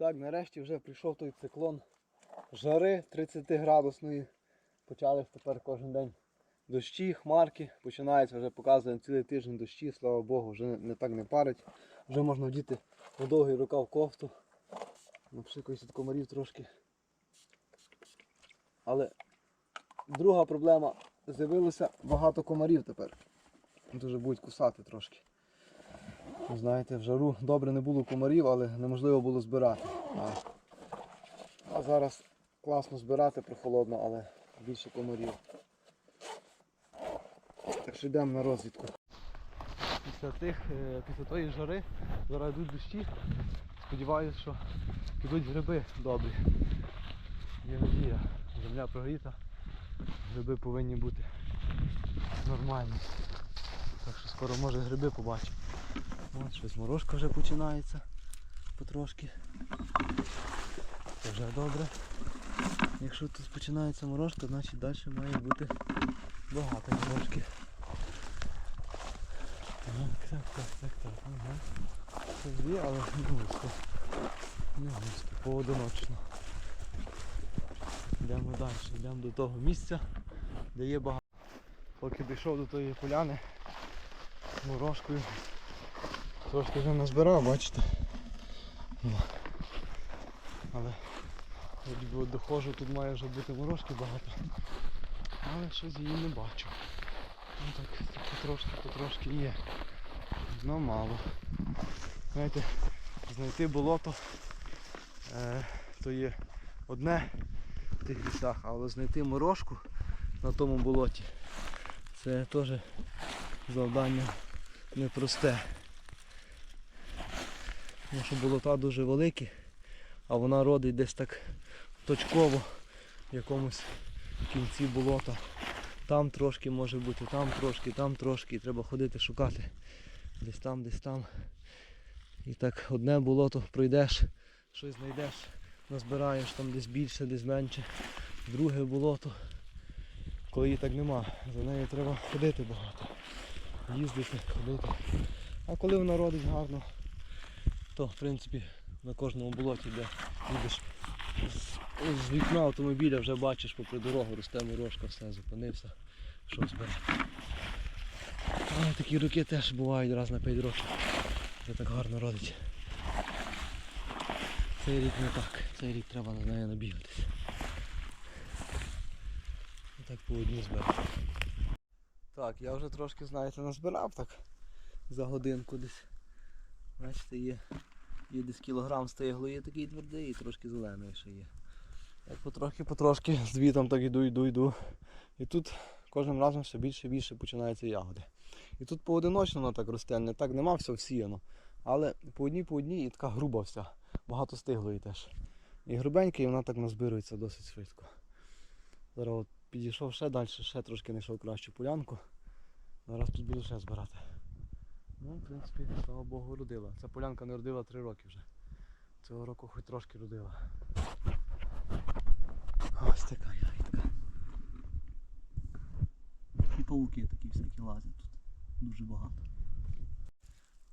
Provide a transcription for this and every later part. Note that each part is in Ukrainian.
Так, нарешті вже прийшов той циклон жари 30 градусної. Почали тепер кожен день дощі, хмарки. Починається вже показує цілий тиждень дощі, слава Богу, вже не, так не парить. Вже можна вдіти на довгий рукав кофту. Напшикуюся від комарів трошки. Але друга проблема з'явилося багато комарів тепер. Дуже будуть кусати трошки. Знаєте, в жару добре не було комарів, але неможливо було збирати. А, а зараз класно збирати прохолодно, але більше комарів. Так що йдемо на розвідку. Після тих, е, після тої жари зараз йдуть дощі. Сподіваюся, що підуть гриби добрі. Є надія. Земля прогріта. Гриби повинні бути нормальні. Так що скоро може гриби побачимо. От щось морозка вже починається потрошки. Це вже добре. Якщо тут починається морозка, значить далі має бути багато морозки. Так, так, так, так, так. Ага. Це дві, але не густо. Не густо, поодиночно. Йдемо далі, йдемо до того місця, де є багато. Поки дійшов до тої поляни морожкою. Трошки вже назбирав, бачите. Ну. Але вроді доходжу, тут має вже бути морожки багато. Але щось її не бачу. Ну так потрошки, потрошки є. Ну мало. Знаєте, знайти болото е, то є одне в тих лісах, але знайти морожку на тому болоті це теж завдання непросте. Тому що болота дуже великі, а вона родить десь так точково в якомусь кінці болота. Там трошки може бути, там трошки, там трошки. І треба ходити шукати. Десь там, десь там. І так одне болото пройдеш, щось знайдеш, назбираєш там десь більше, десь менше. Друге болото, коли її так нема, за нею треба ходити багато. Їздити, ходити. А коли вона родить гарно, то в принципі на кожному болоті, де їдеш з, вікна автомобіля вже бачиш попри дорогу, росте морожка, все, зупинився, що збере. Але такі роки теж бувають раз на 5 років. Це так гарно родить. Цей рік не так, цей рік треба на неї набігатися. Так по одній зберу. Так, я вже трошки, знаєте, назбирав так за годинку десь. Бачите, є, є десь кілограм стигло, є такий твердий і трошки зелений ще є. Так потрохи-потрошки звітом так йду, йду, йду. І тут кожним разом все більше і більше починаються ягоди. І тут поодиночно воно так росте, не так нема все всіяно. Але по одній по одній і така груба вся. Багато стиглої теж. І грубенька, і вона так назбирується досить швидко. Зараз от підійшов ще далі, ще трошки знайшов кращу полянку. Зараз тут буду ще збирати. Ну, в принципі, слава Богу, родила. Ця полянка не родила 3 роки вже. Цього року хоч трошки родила. Ось така ягідка. І пауки такі всякі лазять тут. Дуже багато.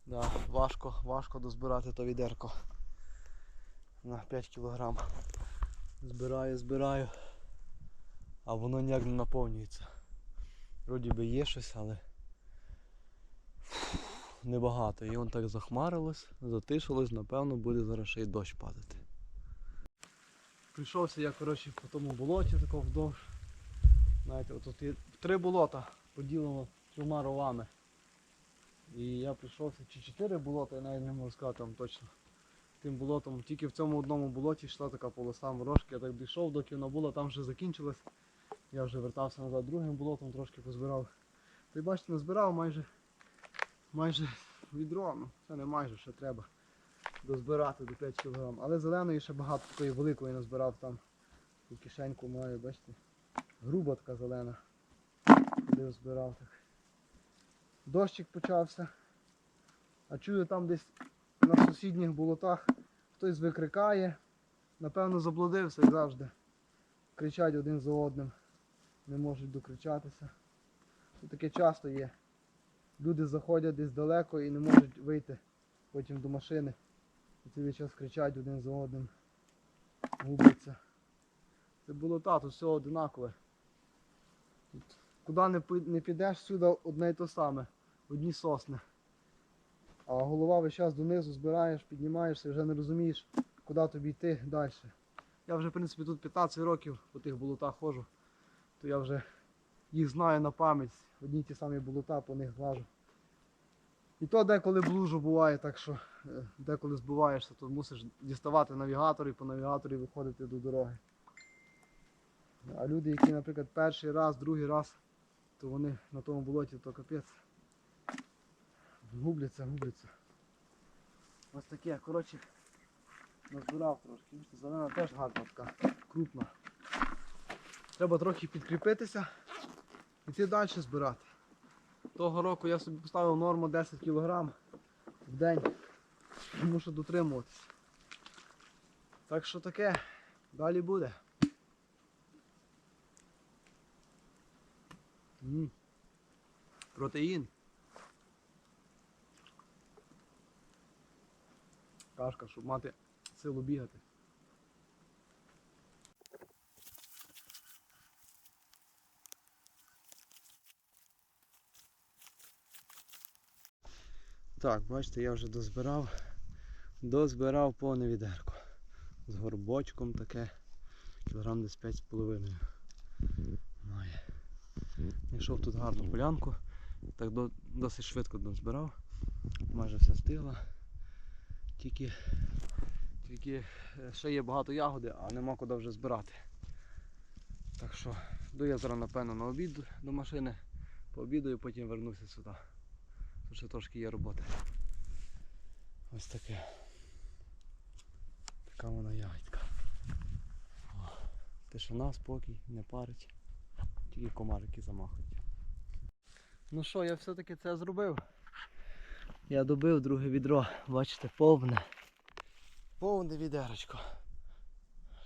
Да, важко, важко дозбирати то відерко. На 5 кілограм. Збираю, збираю. А воно ніяк не наповнюється. Вроді би є щось, але небагато. І воно так захмарилось, затишилось, напевно, буде зараз ще й дощ падати. Прийшовся я коротше, по тому болоті такого вдовж. Знаєте, от тут є три болота поділено трьома ровами. І я прийшовся чи чотири болота, я навіть не можу сказати вам точно. Тим болотом, тільки в цьому одному болоті йшла така полоса морожки, я так дійшов, доки вона була, там вже закінчилась. Я вже вертався назад другим болотом, трошки позбирав. Й бачите, назбирав майже майже відро, ну це не майже, ще треба дозбирати до 5 кг. Але зеленої ще багато такої великої назбирав там. І кишеньку маю, бачите. Груба така зелена. Ходив збирав так. Дощик почався. А чую там десь на сусідніх болотах хтось викрикає. Напевно заблудився як завжди. Кричать один за одним. Не можуть докричатися. Це таке часто є. Люди заходять десь далеко і не можуть вийти потім до машини. І цілий час кричать один за одним. Губляться. Це було та, тут все одинакове. Куди не, підеш, всюди одне й то саме. Одні сосни. А голова весь час донизу збираєш, піднімаєшся вже не розумієш, куди тобі йти далі. Я вже, в принципі, тут 15 років по тих болотах ходжу, то я вже їх знаю на пам'ять. Одні ті самі болота, по них лажу. І то деколи блужу буває, так що е, деколи збиваєшся, то мусиш діставати навігатор і по навігаторі виходити до дороги. А люди, які, наприклад, перший раз, другий раз, то вони на тому болоті, то капець. Губляться, губляться. Ось таке, коротше, назбирав трошки. Зелена теж гарна така, крупна. Треба трохи підкріпитися і йти далі збирати. Того року я собі поставив норму 10 кг в день. Мушу дотримуватися. Так що таке, далі буде. М. Протеїн. Кашка, щоб мати силу бігати. Так, бачите, я вже дозбирав. Дозбирав повне відерко. З горбочком таке. Кілограм десь 5,5 має. Знайшов тут гарну полянку. Так до, досить швидко дозбирав. Майже все стигло. Тільки, тільки е, ще є багато ягоди, а нема куди вже збирати. Так що йду я зараз напевно на обід до машини, пообідаю, потім вернуся сюди. Тут трошки є роботи. Ось таке. Така вона ягідка. О, Тишина, спокій, не парить. Тільки комарики замахують. Ну що, я все-таки це зробив. Я добив друге відро, бачите, повне. Повне відерочко.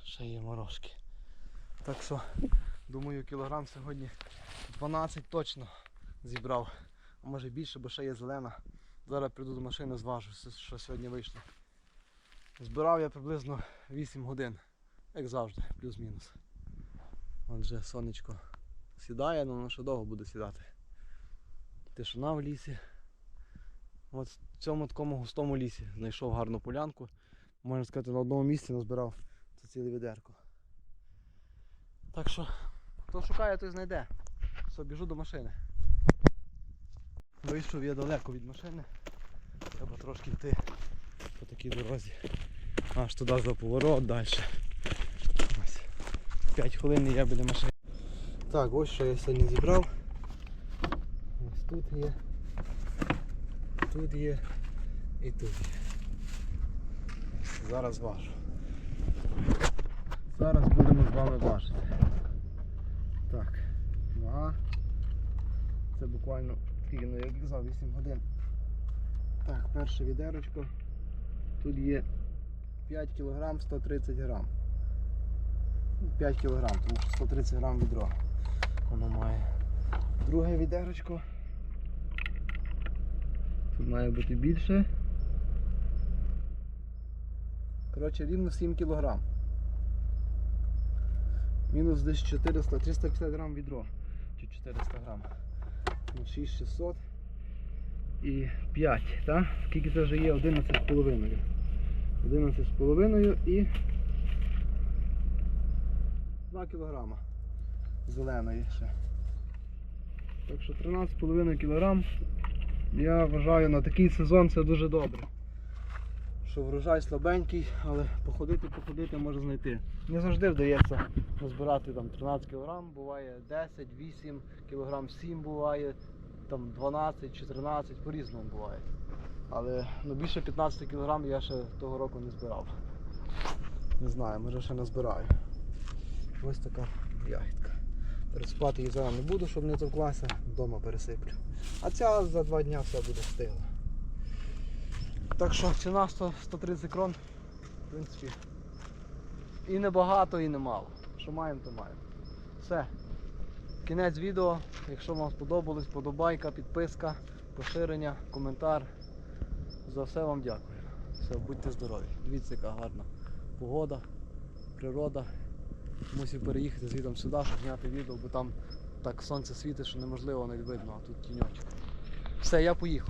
Ще є морожки. Так що, думаю, кілограм сьогодні 12 точно зібрав. А може більше, бо ще є зелена. Зараз прийду до машини, зважу, що сьогодні вийшло. Збирав я приблизно 8 годин, як завжди, плюс-мінус. Отже, сонечко сідає, але воно ще довго буде сідати. Тишина в лісі. От в цьому такому густому лісі знайшов гарну полянку. Можна сказати, на одному місці назбирав це ціле відерко. Так що, хто шукає, той знайде. Все, біжу до машини. Вийшов я далеко від машини. Треба трошки йти по такій дорозі. Аж туди за поворот далі. Ось. 5 хвилин і я біля машини. Так, ось що я сьогодні зібрав. Ось тут є. Тут є і тут є. Зараз важу. Зараз будемо з вами важити. Так, вага. Це буквально скільки, ну як казав, 8 годин. Так, перше відерочко. Тут є 5 кг 130 грам. Ну, 5 кг, тому що 130 грам відро воно має. Друге відерочко. Тут має бути більше. Коротше, рівно 7 кг. Мінус десь 400, 350 грам відро. Чи 400 грам. Ну, 6600 і 5, так? Скільки це вже є? 11,5. 11,5 і 2 кілограма зеленої ще. Так що 13,5 кг я вважаю на такий сезон це дуже добре. Що врожай слабенький, але походити, походити може знайти. Не завжди вдається назбирати там 13 кг, буває 10, 8 кг, 7 буває, там 12, 14, по-різному буває. Але ну, більше 15 кг я ще того року не збирав. Не знаю, може ще не збираю. Ось така ягідка. Переспати її зараз не буду, щоб не товклася, вдома пересиплю. А ця за два дня все буде стигла. Так що ціна 100, 130 крон, в принципі, і не багато, і не мало. Що маємо, то маємо. Все. Кінець відео. Якщо вам сподобалось, подобайка, підписка, поширення, коментар. За все вам дякую. Все. Будьте здорові. Дивіться, яка гарна погода, природа. Мусив переїхати звідом сюди, щоб зняти відео, бо там так сонце світить, що неможливо навіть видно, а тут тіньочок. Все, я поїхав.